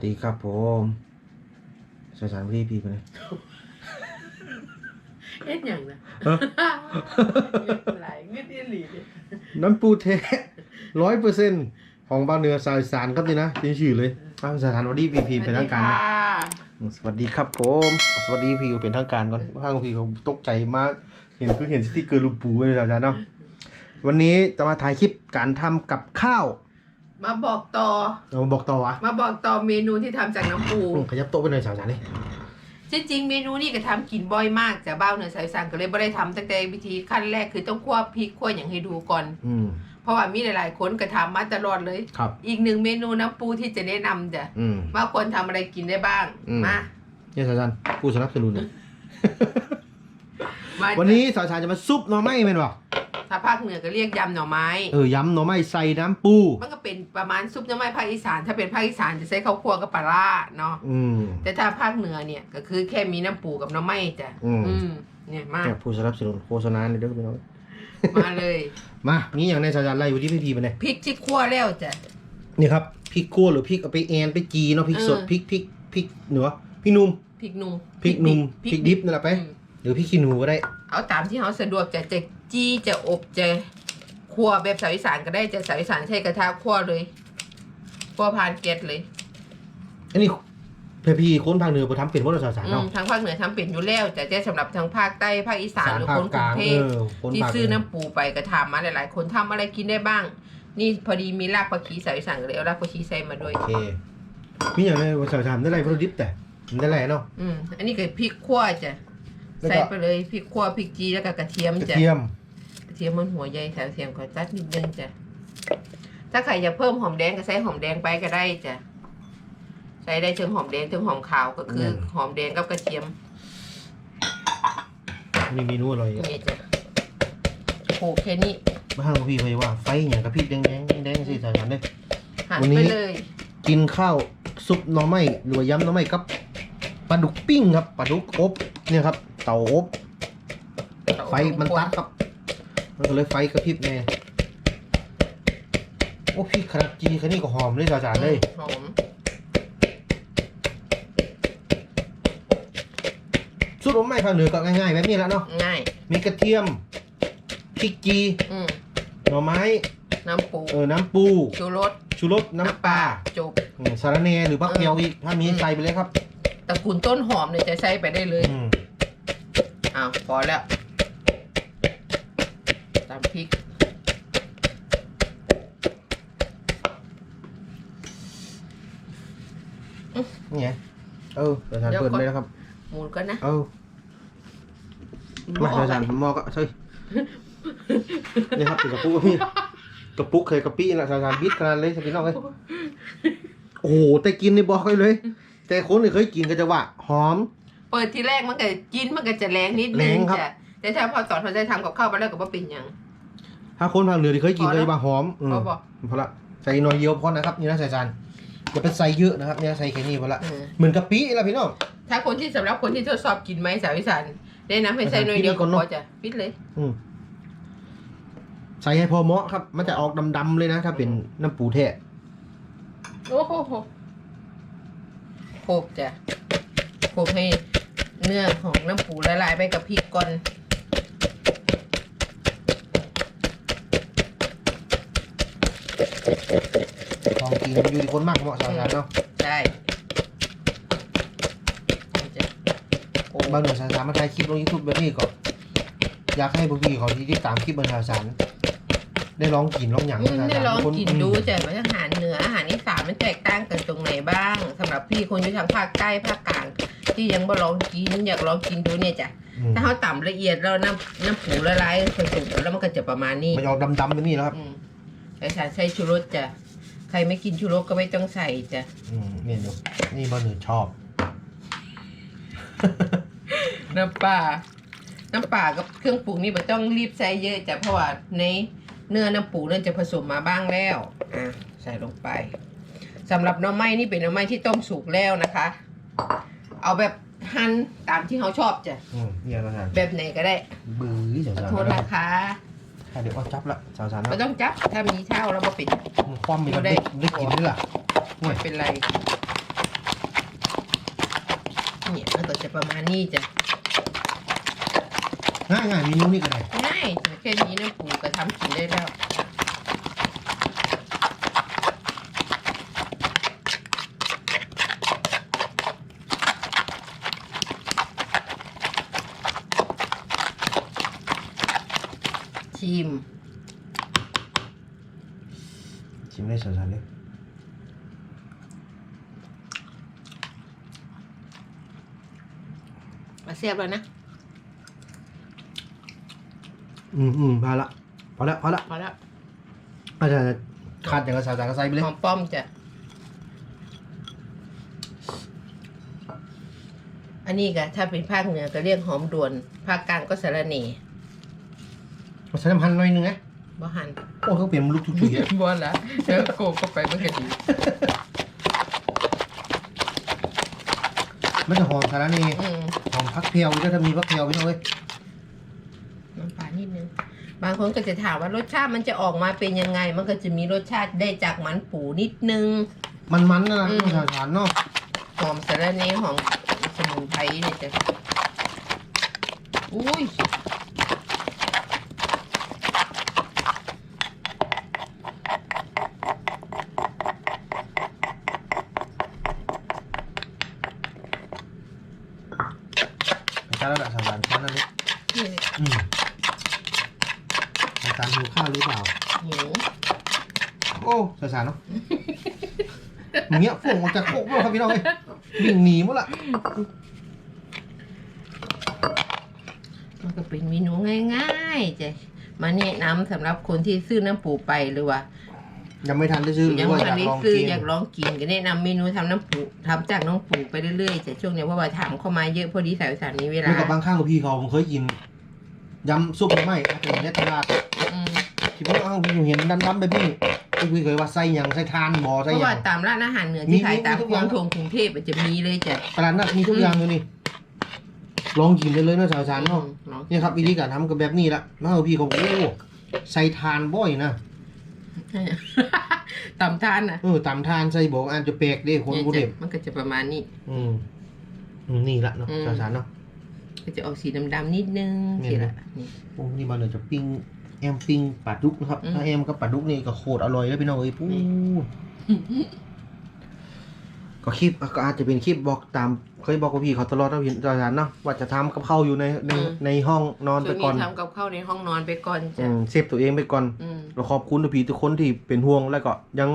สวัสดีครับผมสวัสดีพี่ไปเลยเอ็ดอย่างนะเอ้อเงินไหลเงินอีหลีเนี่ยน้ำปูเทร้อยเปอร์เซ็นต์ของบางเหนือสายสารครับนี่นะจริงชื่อเลยอ้าวสถานวัสดีพีพีเป็นทางการนะสวัสดีครับผม สวัสดีพี่เป็นทางการก่อนข้างพี่เขาตกใจมาก เห็นคือเห็นสติกเกอร์ลูกปูเลยอาจารย์เนาะวันนี้จะมาถ่ายคลิปการทำกับข้าว มาบอกต่อ เรามาบอกต่อวะมาบอกต่อเมนูที่ทำจากน้ำปูขยับโต๊ะไปหน่อยสาวจานนี่จริงๆเมนูนี่ก็ทำกินบ่อยมากแต่บ้าวเหนือสายสั่งก็เลยไม่ได้ทำตั้งแต่วิธีขั้นแรกคือต้องคั่วพริกคั่วอย่างให้ดูก่อน อืม เพราะว่ามีหลายๆคนก็ทำมาตลอดเลย ครับ อีกหนึ่งเมนูน้ำปูที่จะแนะนำจ้ะอืม ว่าคนทำอะไรกินได้บ้าง อืม มา เนี่ยสาวจานผู้สนับสนุนนะมาวันนี้สาวจานจะมาซุปหน่อไม้เป็นหรอ ถ้าภาคเหนือก็เรียกยำหน่อไม้ เออยำหน่อไม้ใส่น้ำปู มันก็เป็นประมาณซุปหน่อไม้ภาคอีสาน ถ้าเป็นภาคอีสานจะใช้ข้าวคั่วกับปลาร้าเนาะอืม แต่ถ้าภาคเหนือเนี่ยก็คือแค่มีน้ำปูกับน้ำไม้จ้ะอืม อืมเนี่ยมาแกผู้สนับสนุนโฆษณาในเด้อพี่น้องมาเลยมานี่อย่างในสาวจานไล่อยู่ที่พี่พีไปเลยพริกที่คั่วแล้วจ้ะ นี่ครับพริกคั่วหรือพริกเอาไปแอนไปจีเนาะพริกสดเออ พริกพริกพริกเหนือพริกหนุ่ม พริกหนุ่มพริกหนุ่มพริกดิบนั่นแหละไป อืมหรือพริกขี้หนูก็ได้ เอาตามที่เขาสะดวกจะจะ จี้จะอบจะคั่วแบบสาวอีสานก็ได้จะสาวอีสานใช้กระทะคั่วเลยคั่วผ่านเกล็ดเลยอันนี้เพื่อพี่คนภาคเหนือไปทำเป็นว่าเราสาวจานอืเนาะมทางภาคเหนือทำเป็นอยู่แล้วแต่จะสำหรับทางภาคใต้ภาคอีสานหรือภาคคนกกรุลางงเทเอพอคนที่ภาคซื้อน้ำปูไปก็ถามมาหลาย ๆ คนทำอะไรกินได้บ้าง นี่พอดีมีรากผักชีสาวอีสานก็เลยเอารากผักชีใส่มาด้วย โอเคมีอย่างในว่าสาวจานได้ไรวัตถุดิบแต่มันได้ไรเนาะ อืมอันนี้ก็พริกขั่วจ้ะแล้วก็ ใส่ไปเลยพริกขั่วพริกจีแล้วก็กระเทียมกระจ้ะเทียม กระเทียมมันหัวใหญ่แถวเทียมขอจัดนิดนึงจ้ะ ถ้าใครอยากเพิ่มหอมแดงก็ใส่หอมแดงไปก็ได้จ้ะใช้ได้ถึงหอมแดงถึงหอมขาวก็คืออหอมแดงกับกระเทียมมีเมนูอร่อยนี่จ้ะโขลกแค่นี้บ้านของพี่ไปว่าไฟอย่างกับพริกแดงแดงแดงสิสาวจานเด้หั่นวันนี้ ไปเลยกินข้าวซุปหน่อไม้หรือว่ายำหน่อไม้กับปลาดุกปิ้งครับปลาดุกอบเนี่ยครับ เตาอบไฟมันตัดครับ มันก็เลยไฟกระพริบแน่โอ้พี่ขนาดจีแค่นี้ก็หอมเลยจ้าๆเลยหอมซุปหน่อไม้ภาคเหนือก็ง่ายๆแบบนี้แหล้วเนาะง่าย มีกระเทียมพริกจีอืมหน่อไม้ น้ำปูเออน้ำปู ชูรสชูรสน้ำปลาจบอืมสาระแหน่หรือบักเมียวอีก ถ้ามีใส่ไปเลยครับตระกูลต้นหอมเนี่ยจะใส่ไปได้เลยอืมอ้าวพอแล้วตาม พริก นี่ไงเออเดี๋ยวทานเปิดเลยนะครับ หมูนก็นะ เออมาเดี๋ยวอาจารย์มอก็ใช่นี่ครับถึงกระปุกก็มีกระปุกเคยกระปี้ละอาจารย์บิดขนาดเลยสกินนอกเลยโอ้โหแต่กินนี่บอกให้เลย แต่คนที่เคยกินก็จะว่าหอม เปิดทีแรกมันก็กินมันก็จะแรงนิดแรนึงงครับจ้ะแต่ถ้าพอสอนเขาจะทำกับข้าวไปแล้วก็บ่เป็นหยัง ถ้าคนภาคเหนือที่เคยกินพอก็แล้วจะว่าหอมอืมพอบอกพอละใส่หน่อยเดียวพอนะครับนี่นะอาจารย์อย่าไปใส่เยอะนะครับเนี่ยใส่แค่นี้พอละเออเหมือนกะปินี่แหละพี่น้อง ถ้าคนที่สำหรับคนที่ทดสอบกินไหมสาวอีสานแนะนำให้ใส่หน่อยเดียวก็พอจ้ะปิดเลย อืมใส่ให้พอเหมาะครับ มันจะออกดำๆเลยนะ ถ้าเป็นน้ำปูแท้โอ้โหโขลกจ้ะโขลกให้เนื้อของน้ำปูละลายไปกับพริกก่อน ของกินมันอยู่ที่คนมากเหมาะสาวสารเนาะได้นี่จ้ะโอ้บางหน่วยสาวสารมาถ่ายคลิปลงยูทูบแบบนี้ก็อยากให้พวกพี่เขาที่ติดตามคลิปบรรทาวสารได้ลองกินลองหยั่งอืมบรรทาวได้สารลองคนกินดูจ้ะว่าอาหารเหนืออาหารอีสานมันแตกต่างกันตรงไหนบ้างสำหรับพี่คนอยู่ทางภาคใต้ภาคกลาง ที่ยังบ่ลองกินอยากลองกินดูเนี่ยจ้ะอืมถ้าเขาต่ำละเอียดแล้วน้ำน้ำปูละลายผสมกันแล้วมันก็จะประมาณนี้มันออกดำๆแบบนี้แล้วครับ อืม แต่ฉันใส่ชูรสจ้ะ ใครไม่กินชูรสก็ไม่ต้องใส่จ้ะ อืมนี่ดูนี่บางหน่วยชอบ น้ำปลา น้ำปลากับเครื่องปรุงนี่ไม่ต้องรีบใส่เยอะจ้ะ เพราะว่าในเนื้อน้ำปูเริ่มจะผสมมาบ้างแล้ว อะ ใส่ลงไปสำหรับหน้ำไม้นี่เป็นหน้ำไม้ที่ต้มสุกแล้วนะคะ เอาแบบหั่นตามที่เขาชอบจ้ะ อืมนี่นะฮะแบบไหนก็ได้บื้อสาวขอสารโทษนะนะ อ่เดี๋ยวก็จับละสาวสารเราไม่ต้องจับ ถ้ามีเช่าเราก็ปิดคว่ำมีกันได้ได้กินด้วยล่ะไม่เป็นไร เนี่ยมันก็จะประมาณนี้จ้ะ ง่ายง่ายๆเมนูนี่ก็ได้ ง่ายแค่นี้เนี่ปู่ก็ทำกินได้แล้ว ชิม ชิมได้สันๆเลยมาเสียบแล้วนะ อืมอืมพอละ พอละ พอละพอแล้วอาจารย์ขาดอย่างกระสาวจากกระใสไปเลย หอมป้อมจ้ะ อันนี้ก็ถ้าเป็นภาคเหนือก็เรียกหอมด่วน ภาคกลางก็สาระเน่ มาใส่น้ำพันหน่อยหนึงนะบ่หันโอ้เขาเปลี่ยนมันลูกทุกทีอะบ่ละแล้วโกก็ไปมันก็ดีมันจะหอมสาระนี่อืมหอมพักเพียวก็จะมีพักเพียวพี่น้องเอ้ยน้ำปลานิดนึงบางคนก็จะถามว่ารสชาติมันจะออกมาเป็นยังไง มันก็จะมีรสชาติได้จากมันปูนิดนึง มันมันๆนะนะอืมมันสารๆเนาะหอมสาระเน่หอมสมุนไพรเนี่ยจ้ะอุ้ย ใช่แล้วแหละสารๆแค่นั้นเลย นี่ อืมอาจารย์หิวข้าวหรือเปล่า หิว โอ้สารๆเนาะอย่างเงี้ยฝุ่งออกจากโคกแล้วครับพี่น้องเอ้ยวิ่งหนีหมดละมันก็เป็นเมนูง่ายๆจ้ะมาแนะนำสำหรับคนที่ซื้อน้ำปูไปหรือว่า ยังไม่ทันได้ซื้อหรืยัองว่าอไม่ยากได้ลองซื้อกินอยากลองกินก็แนะนำเมนูทำน้ำปูทำจากน้องปูไปเรื่อยๆจ้ะช่วงนี้เพราะว่าถามเข้ามาเยอะพอดีสายสารนี้เวลานี่กับบางข้างกับพี่เขาผมเคยกินยำซุปหน่อไม้อาจจะเป็นเนตลาดอืมที่พวกอ้าวพี่เห็นดำๆแบบนี้ พี่เคยว่าใส่หยังใส่ทานหมอเพใส่หราะยัว่าง ตามร้านอาหารเหนือมีที่ขายตามทุกคอย่าองงทงกรุงเทพมันจะมีเลยจ้ะตลาดนัดมีทุกอย่างเลยนี่ลองกินได้เลยนะสาวสารเนาะ ลองนี่ครับวิธีการทำกับแบบนี้ละมาเอาพี่เขาโอ้ใส่ทานบ่อยนะตำทานนะเออตามทานใส่บอกอาจจะแปลกเด้คนเนี่ยกูเด็บมันก็จะประมาณนี้ อืมอืมนี่ละเนาะอืม สาวสารเนาะ ก็จะออกสีดำๆนิดนึงนี่สิละนี่ โอ้นี่มาเลยจะปิ้ง แอมปิ้งปลาดุกนะครับอืม ถ้าแอมกับปลาดุกนี่ก็โคตรอร่อยแล้วพี่น้องเอ้ยปูนี่ก็คลิปก็อาจจะเป็นคลิปบอกตามเคยบอกกับพี่เขาตลอดนะพี่อาจารย์เนาะว่าจะทำกับข้าวอยู่ในในในห้องนอนช่ไปวงก่อนนี้ทำกับข้าวในห้องนอนไปก่อนอืจ้ะมเซฟตัวเองไปก่อน อืม เราขอบคุณทุกพี่ทุกคนที่เป็นห่วงแล้วก็ยัง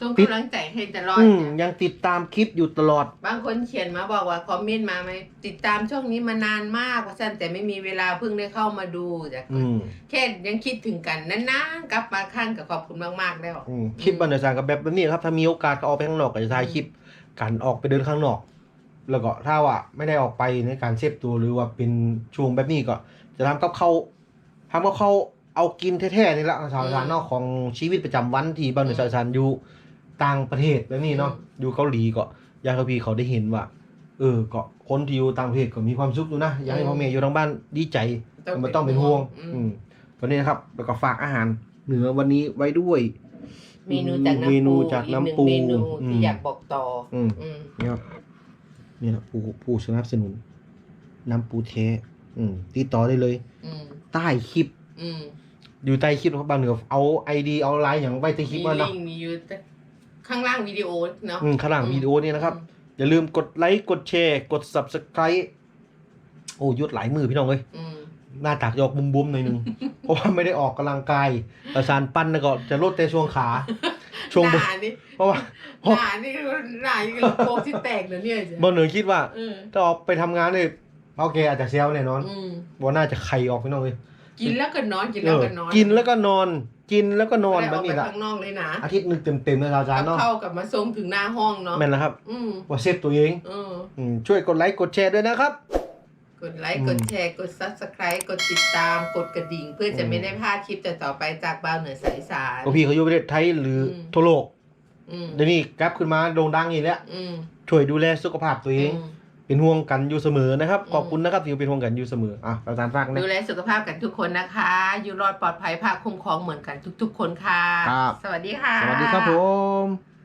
ส่งติดกำลังใจให้ตลอดอืมจ้ะยังติดตามคลิปอยู่ตลอด บางคนเขียนมาบอกว่าคอมเมนต์มาไหมติดตามช่องนี้มานานมากว่าสั้นแต่ไม่มีเวลาเพิ่งได้เข้ามาดูจ้ะอืมแค่ยังคิดถึงกันนานๆกลับมาข้างกับขอบคุณมากๆแล้ว อืมคลิปบันเดอร์สารกับแบบนี้ครับ ถ้ามีโอกาสก็ออกไปข้างนอกก็จะถ่ายคลิปการออกไปเดินข้างนอก แล้วก็ถ้าว่าไม่ได้ออกไปในการเซฟตัวหรือว่าเป็นช่วงแบบนี้ก็ จะทำกับเขาวทำกับเขาวเอากินแท้ๆนี่แหละสาวสารเนอกของชีวิตประจำวันที่บันเดอร์สารอยู่ ต่างประเทศแบบนี้เนาะอยู่เกาหลีก็อยากให้พี่เขาได้เห็นว่า เออก็คนที่อยู่ต่างประเทศก็มีความสุขอยู่นะอยากให้พ่อแม่อยู่ทางบ้านดีใจมันต้องเป็นห่วง อือืมมวันนี้นะครับแล้วก็ฝากอาหารเหนือวันนี้ไว้ด้วย เมนูจากน้ำปูเมนูจากน้ำปูอีกหนึ่งเมนูอืที่มอยากบอกต่อ อืมอืมเนี่ยครับเนี่ยผู้ผู้สนับสนุน น้ำปูเทอืมติดต่อได้เลยอืมใต้คลิปอืมอยู่ใต้คลิปนะครับบางเหนือเอาไอดีเอาไลน์อย่างไว้ใต้คลิปมีมาลิเนาะงก์มีอยู่แต่ ข้างล่างวิดีโอเนาะอืมข้างหลังวิดีโอนี่นะครับ อย่าลืมกดไลค์กดแชร์ กด subscribe โอ้ยดหลายมือพี่น้องเอ้ยอืมหน้าตากจะออกบุ้มๆหน่อยหนึง เพราะว่าไม่ได้ออกกำลังกายประสานปั้นนะก็จะลดแต่ช่วงขา ช่วงบนหน้านี่เพราะว่าหน้านี่หน้านี่โคกที่แตกเนอะเนี่ยจ้ะบนเหนือคิดว่า เออถ้าออกไปทำงานเนี่ยโอเคอาจจะเซลแน่นอนอืม ว่าน่าจะไข่ออกพี่น้องเอ้ย กินแล้วก็นอนกินเอแล้วอก็นอนกินแล้วก็นอนกินแล้วก็นอนไม่แบได้บนี้อละอกไปข้างนอกเลยนะอาทิตย์หนึงเต็มๆเลยอาจารย์กับเนาะเข้ากับมาส่งถึงหน้าห้องเนาะแม่นแล้วครับอืมว่าเซฟตัวเองเอออืมช่วยกดไลค์กดแชร์ด้วยนะครับ กดไลค์อืมกดแชร์กด subscribe กดติดตามกดกระดิ่ง เพื่อจะอืมไม่ได้พลาดคลิปต่อๆไปจากบ้าวเหนือสายสารก็พี่เขาอยู่ประเทศไทยหรืออมทั่วโลกอืมเดี๋ยวนี้กลับขึ้นมาโด่งดังอีกแล้วอืมช่วยดูแลสุขภาพตัวเองอืม เป็นห่วงกันอยู่เสมอนะครับอืมขอบคุณนะครับที่เป็นห่วงกันอยู่เสมออะอาจารย์ฝากนะ ดูแลสุขภาพกันทุกคนนะคะ อยู่รอดปลอดภัยภาคคุ้มครองเหมือนกันทุก ๆ คนค่ะ ครับ สวัสดีค่ะ สวัสดีครับผม